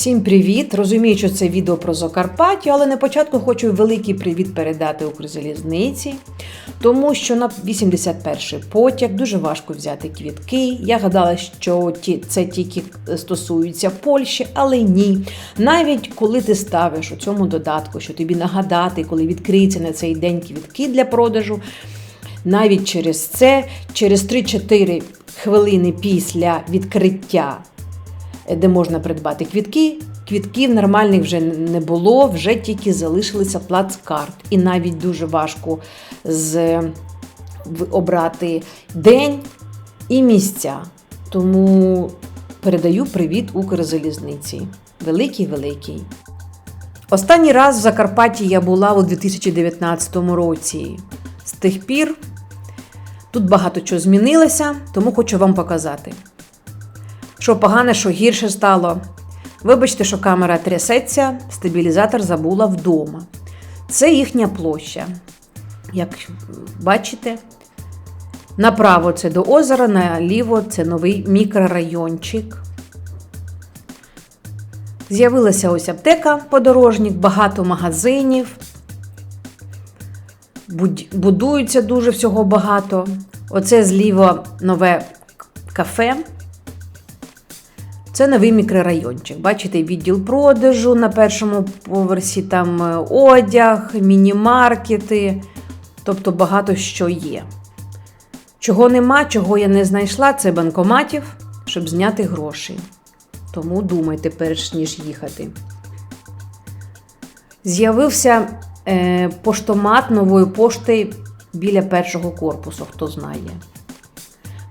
Всім привіт! Розумію, що це відео про Закарпаття, але на початку хочу великий привіт передати Укрзалізниці, тому що на 81-й потяг дуже важко взяти квітки. Я гадала, що це тільки стосується Польщі, але ні. Навіть коли ти ставиш у цьому додатку, що тобі нагадати, коли відкриється на цей день квітки для продажу, навіть через це, через 3-4 хвилини після відкриття де можна придбати квітки. Квітків нормальних вже не було, вже тільки залишилися плацкарт. І навіть дуже важко з, обрати день і місця. Тому передаю привіт Укрзалізниці. Великий великий. Останній раз в Закарпатті я була у 2019 році. З тих пір тут багато чого змінилося, тому хочу вам показати. Що погане, що гірше стало. Вибачте, що камера трясеться, стабілізатор забула вдома. Це їхня площа. Як бачите, направо це до озера, наліво це новий мікрорайончик. З'явилася ось аптека подорожник, багато магазинів. Будується дуже всього багато. Оце зліво нове кафе. Це новий мікрорайончик. Бачите, відділ продажу на першому поверсі, там е, одяг, міні-маркети, тобто багато що є. Чого нема, чого я не знайшла, це банкоматів, щоб зняти гроші. Тому думайте, перш ніж їхати. З'явився е, поштомат нової пошти біля першого корпусу, хто знає.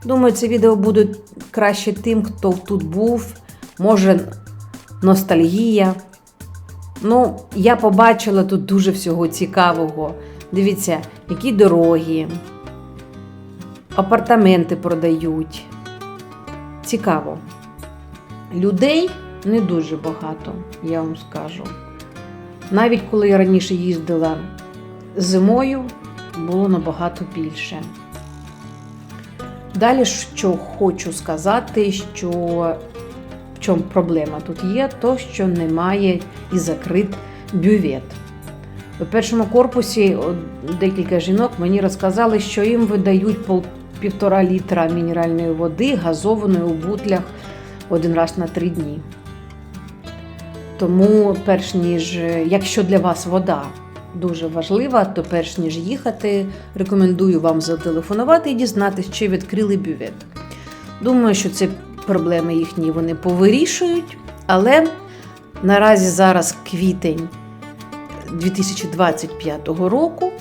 Думаю, це відео буде краще тим, хто тут був. Може, ностальгія. Ну, я побачила тут дуже всього цікавого. Дивіться, які дороги, апартаменти продають. Цікаво. Людей не дуже багато, я вам скажу. Навіть коли я раніше їздила зимою, було набагато більше. Далі, що хочу сказати, що в чому проблема тут є, то що немає і закрит бювет. У першому корпусі декілька жінок мені розказали, що їм видають пол, півтора літра мінеральної води, газованої у бутлях один раз на три дні. Тому, перш ніж, якщо для вас вода дуже важлива, то перш ніж їхати, рекомендую вам зателефонувати і дізнатися, чи відкрили бювет. Думаю, що це проблеми їхні вони повирішують, але наразі зараз квітень 2025 року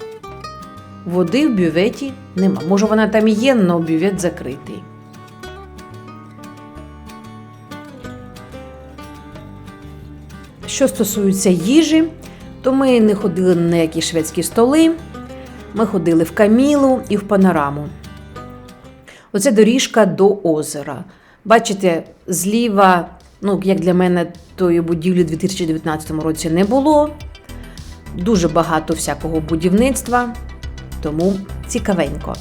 води в бюветі нема. Може, вона там і є, але бювет закритий. Що стосується їжі, то ми не ходили на які шведські столи. Ми ходили в Камілу і в панораму. Оце доріжка до озера. Бачите, зліва, ну, як для мене, тої будівлі у 2019 році не було. Дуже багато всякого будівництва, тому цікавенько.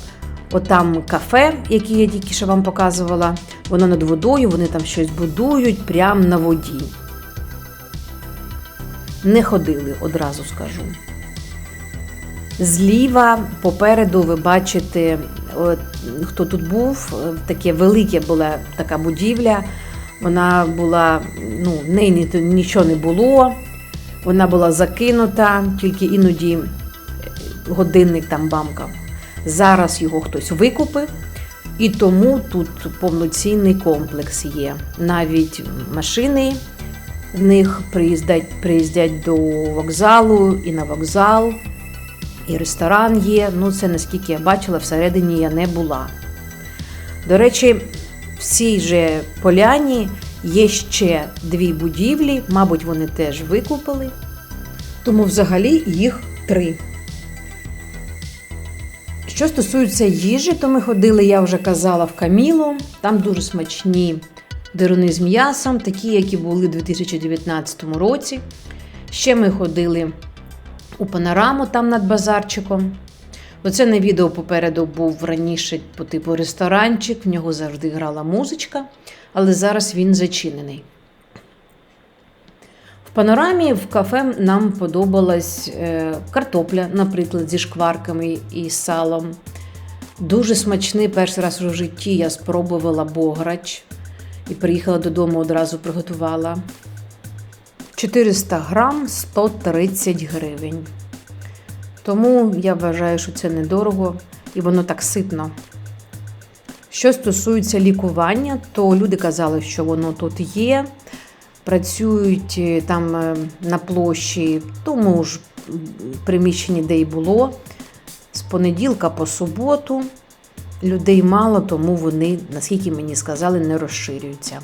Отам кафе, яке я тільки що вам показувала, воно над водою, вони там щось будують прямо на воді. Не ходили, одразу скажу. Зліва попереду ви бачите, от, хто тут був, е, таке велике була така будівля. Вона була, ну, в неї ні- нічого не було, вона була закинута, тільки іноді е, годинник там бамкав. Зараз його хтось викупив, і тому тут повноцінний комплекс є. Навіть машини в них приїздять, приїздять до вокзалу і на вокзал, і ресторан є. Ну, це наскільки я бачила, всередині я не була. До речі, в цій же поляні є ще дві будівлі, мабуть, вони теж викупили. Тому взагалі їх три. Що стосується їжі, то ми ходили, я вже казала, в Камілу. Там дуже смачні дируни з м'ясом, такі, які були у 2019 році. Ще ми ходили у панораму там над базарчиком. Оце на відео попереду був раніше по типу ресторанчик, в нього завжди грала музичка, але зараз він зачинений. В панорамі в кафе нам подобалась е, картопля, наприклад, зі шкварками і салом. Дуже смачний перший раз у житті я спробувала бограч і приїхала додому, одразу приготувала. 400 грам 130 гривень. Тому я вважаю, що це недорого і воно так ситно. Що стосується лікування, то люди казали, що воно тут є. Працюють е, там е, на площі, тому ж приміщенні, де й було. З понеділка по суботу людей мало, тому вони, наскільки мені сказали, не розширюються.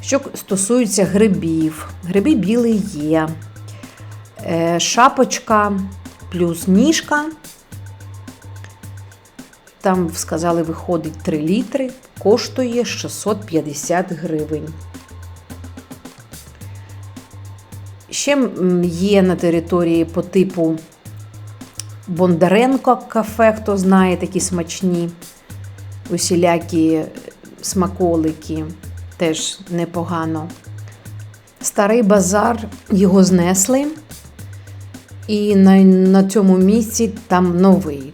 Що стосується грибів, гриби білий є. Е, Шапочка плюс ніжка. Там сказали, виходить 3 літри, коштує 650 гривень. Ще є на території по типу Бондаренко кафе, хто знає, такі смачні, усілякі смаколики, теж непогано. Старий базар його знесли, і на, на цьому місці там новий.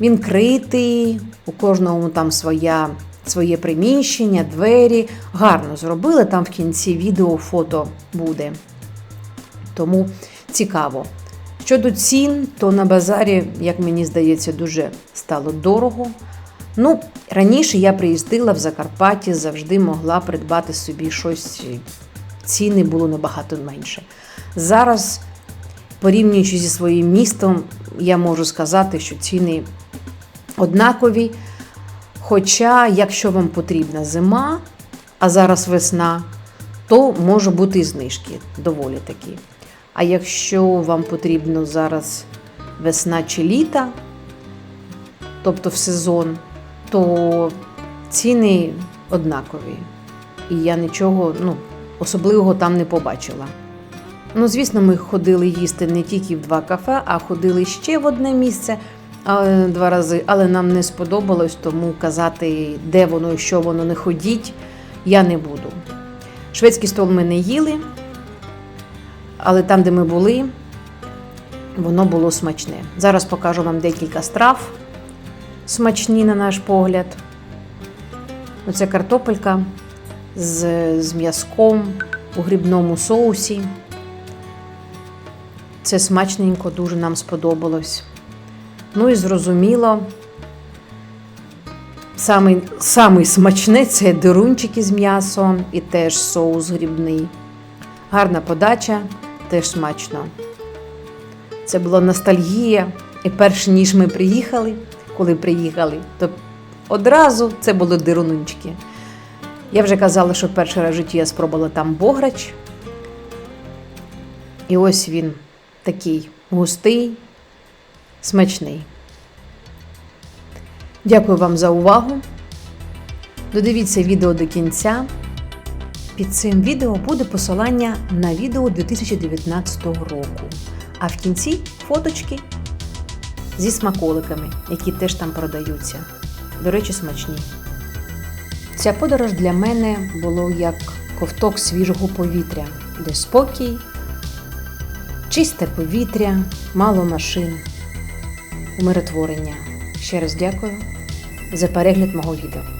Він критий, у кожного там своя, своє приміщення, двері. Гарно зробили, там в кінці відео фото буде. Тому цікаво. Щодо цін, то на базарі, як мені здається, дуже стало дорого. Ну, раніше я приїздила в Закарпатті, завжди могла придбати собі щось. Ціни було набагато менше. Зараз, порівнюючи зі своїм містом, я можу сказати, що ціни однакові. Хоча, якщо вам потрібна зима, а зараз весна, то може бути і знижки доволі такі. А якщо вам потрібно зараз весна чи літа, тобто в сезон, то ціни однакові. І я нічого ну, особливого там не побачила. Ну, звісно, ми ходили їсти не тільки в два кафе, а ходили ще в одне місце два рази, але нам не сподобалось, тому казати, де воно і що воно не ходіть, я не буду. Шведський стол ми не їли, але там, де ми були, воно було смачне. Зараз покажу вам декілька страв смачні, на наш погляд. Оце картопелька з, з м'язком у грибному соусі. Це смачненько, дуже нам сподобалось. Ну і зрозуміло, самий, самий смачний це дирунчики з м'ясом і теж соус грибний. Гарна подача, теж смачно. Це була ностальгія. І перш ніж ми приїхали, коли приїхали, то одразу це були дирунчики. Я вже казала, що перший раз в житті я спробувала там бограч. І ось він такий густий, смачний. Дякую вам за увагу. Додивіться відео до кінця. Під цим відео буде посилання на відео 2019 року. А в кінці фоточки зі смаколиками, які теж там продаються. До речі, смачні. Ця подорож для мене було як ковток свіжого повітря, де спокій, чисте повітря, мало машин, умиротворення. Ще раз дякую за перегляд мого відео.